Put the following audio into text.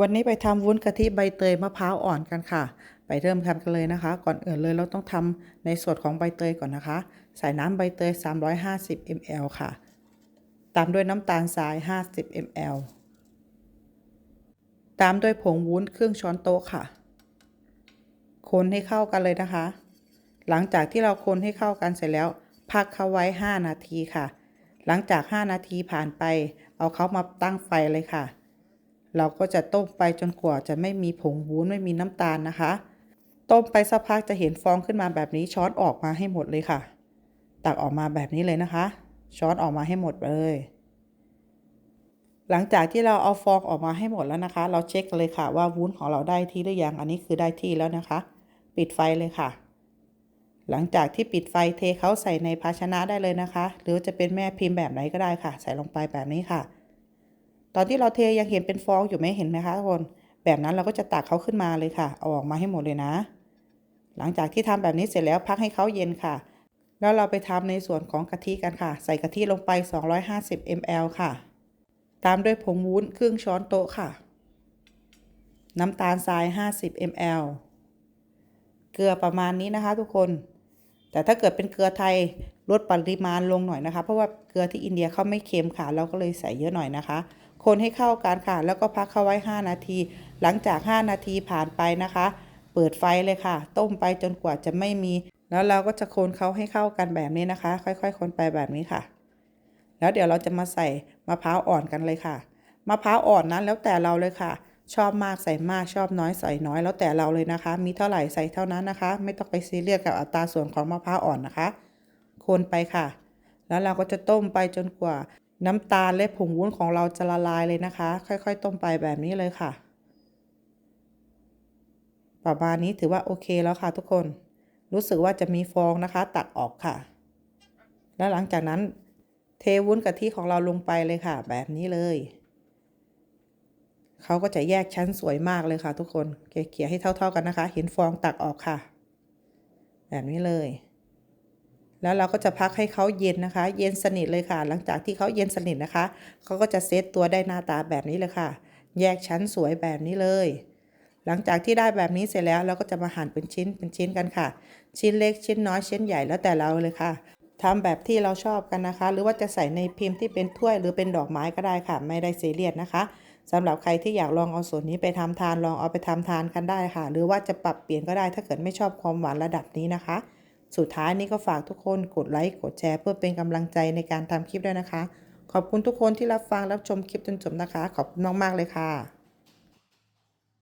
วันนี้ไปทำวุ้นกะทิใบเตยมะพร้าวอ่อนกันค่ะ ไปเริ่มทำกันเลยนะคะ ก่อนอื่นเลยเราต้องทำในส่วนของใบเตยก่อนนะคะ ใส่น้ำใบเตย 350 ml ค่ะ ตามด้วยน้ำตาลทราย 50 ml ตามด้วยผงวุ้นครึ่งช้อนโต๊ะค่ะ คนให้เข้ากันเลยนะคะ หลังจากที่เราคนให้เข้ากันเสร็จแล้ว พักเขาไว้ 5 นาทีค่ะ หลังจาก 5 นาทีผ่านไป เอาเขามาตั้งไฟเลยค่ะ เราก็จะต้มไปจนกว่าจะไม่มีผงวุ้นไม่มีน้ำตาลนะคะ ต้มไปสักพักจะเห็นฟองขึ้นมาแบบนี้ช้อนออกมาให้หมดเลยค่ะ ตักออกมาแบบนี้เลยนะคะ ช้อนออกมาให้หมดเลย หลังจากที่เราเอาฟองออกมาให้หมดแล้วนะคะ เราเช็คเลยค่ะว่าวุ้นของเราได้ที่หรือยัง อันนี้คือได้ที่แล้วนะคะ ปิดไฟเลยค่ะ หลังจากที่ปิดไฟเทเขาใส่ในภาชนะได้เลยนะคะ หรือจะเป็นแม่พิมพ์แบบไหนก็ได้ค่ะ ใส่ลงไปแบบนี้ค่ะ ตอนที่เราเทยังเห็นเป็นฟองอยู่ไหมเห็นไหมคะทุกคน แบบนั้นเราก็จะตักเขาขึ้นมาเลยค่ะเอาออกมาให้หมดเลยนะ หลังจากที่ทำแบบนี้เสร็จแล้วพักให้เขาเย็นค่ะ แล้วเราไปทำในส่วนของกะทิกันค่ะ ใส่กะทิลงไป 250 ml ค่ะ ตามด้วยผงวุ้นครึ่งช้อนโต๊ะค่ะ น้ำตาลทราย 50 ml เกลือประมาณนี้นะคะ ทุกคนแต่ถ้าเกิดเป็นเกลือไทยลดปริมาณลงหน่อยนะคะ เพราะว่าเกลือที่อินเดียเขาไม่เค็มค่ะ เราก็เลยใส่เยอะหน่อยนะคะ คนให้เข้ากันค่ะ แล้วก็พักเขาไว้ 5 นาที หลังจาก 5 นาทีผ่านไปนะคะ เปิดไฟเลยค่ะ ต้มไปจนกว่าจะไม่มี แล้วเราก็จะคนเขาให้เข้ากันแบบนี้นะคะ ค่อยๆ คนไปแบบนี้ค่ะ แล้วเดี๋ยวเราจะมาใส่มะพร้าวอ่อนกันเลยค่ะ มะพร้าวอ่อนนั้นแล้วแต่เราเลยค่ะ ชอบมากใส่มากชอบน้อยใส่น้อยแล้วแต่เราเลยนะคะ มีเท่าไหร่ใส่เท่านั้นนะคะ ไม่ต้องไปซีเรียสกับอัตราส่วนของมะพร้าวอ่อนนะคะ คนไปค่ะ แล้วเราก็จะต้มไปจนกว่า น้ำตาลและผงวุ้นของเราจะละลายเลยนะคะ ค่อยๆ ต้มไปแบบนี้เลยค่ะ ประมาณนี้ถือว่าโอเคแล้วค่ะทุกคน รู้สึกว่าจะมีฟองนะคะ ตักออกค่ะ แล้วหลังจากนั้นเทวุ้นกะทิของเราลงไปเลยค่ะ แบบนี้เลย เขาก็จะแยกชั้นสวยมากเลยค่ะ ทุกคน เกลี่ยให้เท่า ๆกันนะคะ เห็นฟองตักออกค่ะ แบบนี้เลย แล้วเราก็จะพักให้เขาเย็นนะคะ เย็นสนิทเลยค่ะ หลังจากที่เขาเย็นสนิทนะคะ เขาก็จะเซตตัวได้หน้าตาแบบนี้เลยค่ะ แยกชั้นสวยแบบนี้เลย หลังจากที่ได้แบบนี้เสร็จแล้วเราก็จะมาหั่นเป็นชิ้นเป็นชิ้นกันค่ะ ชิ้นเล็กชิ้นน้อยชิ้นใหญ่แล้วแต่เราเลยค่ะทำแบบที่เราชอบกันนะคะ หรือว่าจะใส่ในพิมพ์ที่เป็นถ้วยหรือเป็นดอกไม้ก็ได้ค่ะ ไม่ได้เซีเรียสนะคะสำหรับใครที่อยากลองเอาส่วนนี้ไปทำทานลองเอาไปทำทานกันได้ค่ะ หรือว่าจะปรับเปลี่ยนก็ได้ถ้าเกิดไม่ชอบความหวานระดับนี้นะคะ สุดท้ายนี้ก็ฝากทุกคนกดไลค์กดแชร์ เพื่อเป็นกำลังใจในการทำคลิปด้วยนะคะ ขอบคุณทุกคนที่รับฟังรับชมคลิปจนจบนะคะ ขอบคุณมากๆเลยค่ะ